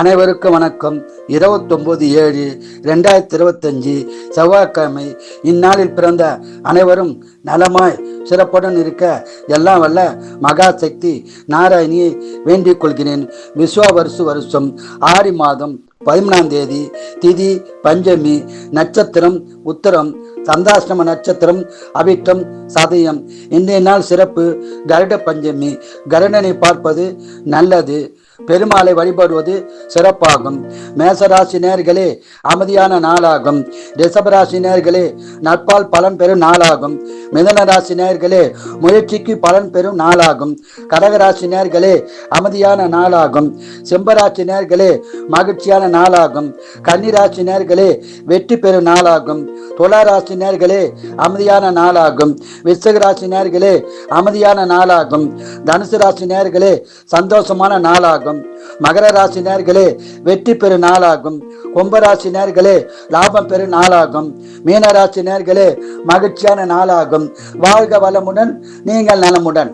அனைவருக்கும் வணக்கம். இருபத்தொன்பது ஏழு ரெண்டாயிரத்தி இருபத்தஞ்சு செவ்வாய்க்கிழமை இந்நாளில் பிறந்த அனைவரும் நலமாய் சிறப்புடன் இருக்க எல்லாம் வல்ல மகா சக்தி நாராயணியை வேண்டிக் கொள்கிறேன். விஸ்வாவருசு வருஷம் ஆறு மாதம் பதிமூணாம் தேதி திதி பஞ்சமி நட்சத்திரம் உத்தரம் சந்தாஷ்டம நட்சத்திரம் அவிட்டம் சதயம். இன்றைய நாள் சிறப்பு கருட பஞ்சமி. கருடனை பார்ப்பது நல்லது. பெருமாளை வழிபடுவது சிறப்பாகும். மேசராசி நேர்களே அமைதியான நாளாகும். ரிஷபராசி நேர்களே நட்பால் பலன் பெறும் நாளாகும். மிதன ராசி நேர்களே முயற்சிக்கு பலன் பெறும் நாளாகும். கடகராசி நேர்களே அமைதியான நாளாகும். சிம்பராசி நேர்களே மகிழ்ச்சியான நாளாகும். கன்னிராசி நேர்களே வெற்றி பெறும் நாளாகும். துளாராசி நேர்களே அமைதியான நாளாகும். விசகராசி நேர்களே அமைதியான நாளாகும். தனுசு ராசி நேர்களே சந்தோஷமான நாளாகும். மகர ராசி நேர்களே வெற்றி பெறும் நாளாகும். கும்பராசி நேர்களே லாபம் பெறும் நாளாகும். மீனராசி நேர்களே மகிழ்ச்சியான நாளாகும். வாழ்க வளமுடன் நீங்கள் நலமுடன்.